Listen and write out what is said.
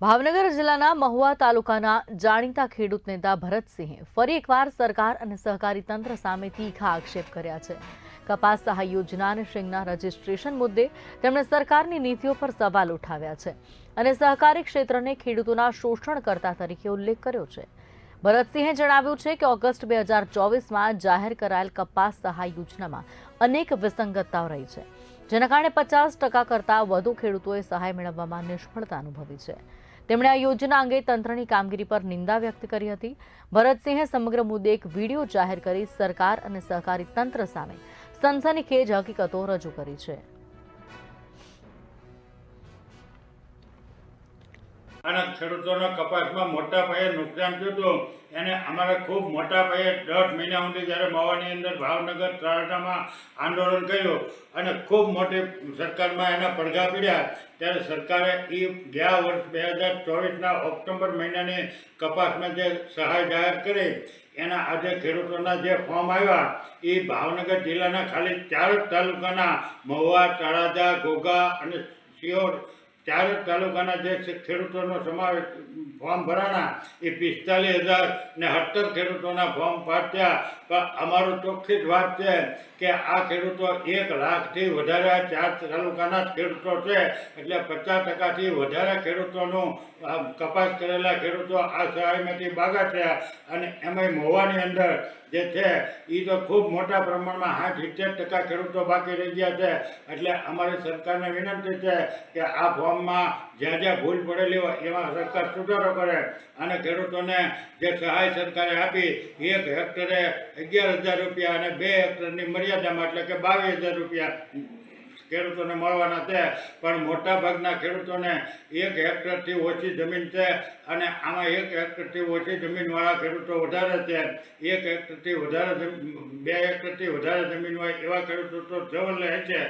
ભાવનગર જિલ્લાના મહુવા તાલુકાના જાણીતા ખેડૂત નેતા ભરતસિંહે ફરી એકવાર સરકાર અને સહકારી તંત્ર સામે તીખા આક્ષેપ કર્યા છે. કપાસ સહાય યોજના અને શિંગના રજીસ્ટ્રેશન મુદ્દે તેમણે સરકારની નીતિઓ પર સવાલ ઉઠાવ્યા છે અને સહકારી ક્ષેત્રને ખેડૂતોના શોષણકર્તા તરીકે ઉલ્લેખ કર્યો છે. ભરતસિંહે જણાવ્યું છે કે ઓગસ્ટ બે હજાર ચોવીસમાં જાહેર કરાયેલ કપાસ સહાય યોજનામાં અનેક વિસંગતતાઓ રહી છે, જેના કારણે પચાસ ટકા કરતાં વધુ ખેડૂતોએ સહાય મેળવવામાં નિષ્ફળતા અનુભવી છે. તેમણે આ યોજના અંગે તંત્રની કામગીરી પર નિંદા વ્યક્ત કરી હતી. ભરતસિંહે સમગ્ર મુદ્દે એક વીડિયો જાહેર કરી સરકાર અને સહકારી તંત્ર સામે સનસનીખેજ હકીકતો રજૂ કરી છે. અને ખેડૂતોના કપાસમાં મોટા પાયે નુકસાન થયું હતું. એને અમારે ખૂબ મોટા પાયે દસ મહિના સુધી જ્યારે મવાની અંદર ભાવનગર તળાટામાં આંદોલન કર્યું અને ખૂબ મોટી સરકારમાં એના પડઘા પીડ્યા. ત્યારે સરકારે એ ગયા વર્ષ બે હજાર ચોવીસના ઓક્ટોબર મહિનાની કપાસમાં જે સહાય જાહેર કરી, એના આજે ખેડૂતોના જે ફોર્મ આવ્યા એ ભાવનગર જિલ્લાના ખાલી ચાર તાલુકાના મહુવા, તળાજા, ઘોઘા અને સિયોર ચાર તાલુકાના જે ખેડૂતોનો સમાવેશ, ફોર્મ ભરાણા, એ પિસ્તાલીસ હજાર ને સત્તર ખેડૂતોના ફોર્મ પાછ્યા પણ અમારું ચોખ્ખી જ વાત છે કે આ ખેડૂતો એક લાખથી વધારે ચાર તાલુકાના ખેડૂતો છે. એટલે પચાસ ટકાથી વધારે ખેડૂતોનું કપાસ કરેલા ખેડૂતો આ સહાયમાંથી બાગા થયા. અને એમાંય મહુવાની અંદર જે છે એ તો ખૂબ મોટા પ્રમાણમાં સાઠ સિત્તેર ટકા ખેડૂતો બાકી રહી ગયા છે. એટલે અમારી સરકારને વિનંતી છે કે આ ફોર્મમાં જ્યાં જ્યાં ભૂલ પડેલી હોય એમાં સરકાર સુધારો કરે અને ખેડૂતોને જે સહાય સરકારે આપી, એક હેક્ટરે અગિયાર હજાર રૂપિયા અને બે હેક્ટરની મર્યાદામાં, એટલે કે બાવીસ હજાર રૂપિયા ખેડૂતોને મળવાના છે. પણ મોટા ભાગના ખેડૂતોને એક હેક્ટરથી ઓછી જમીન છે અને આમાં એક હેક્ટરથી ઓછી જમીનવાળા ખેડૂતો વધારે છે. એક હેક્ટરથી વધારે બે હેક્ટરથી વધારે જમીન હોય એવા ખેડૂતો તો જવલ રહે છે.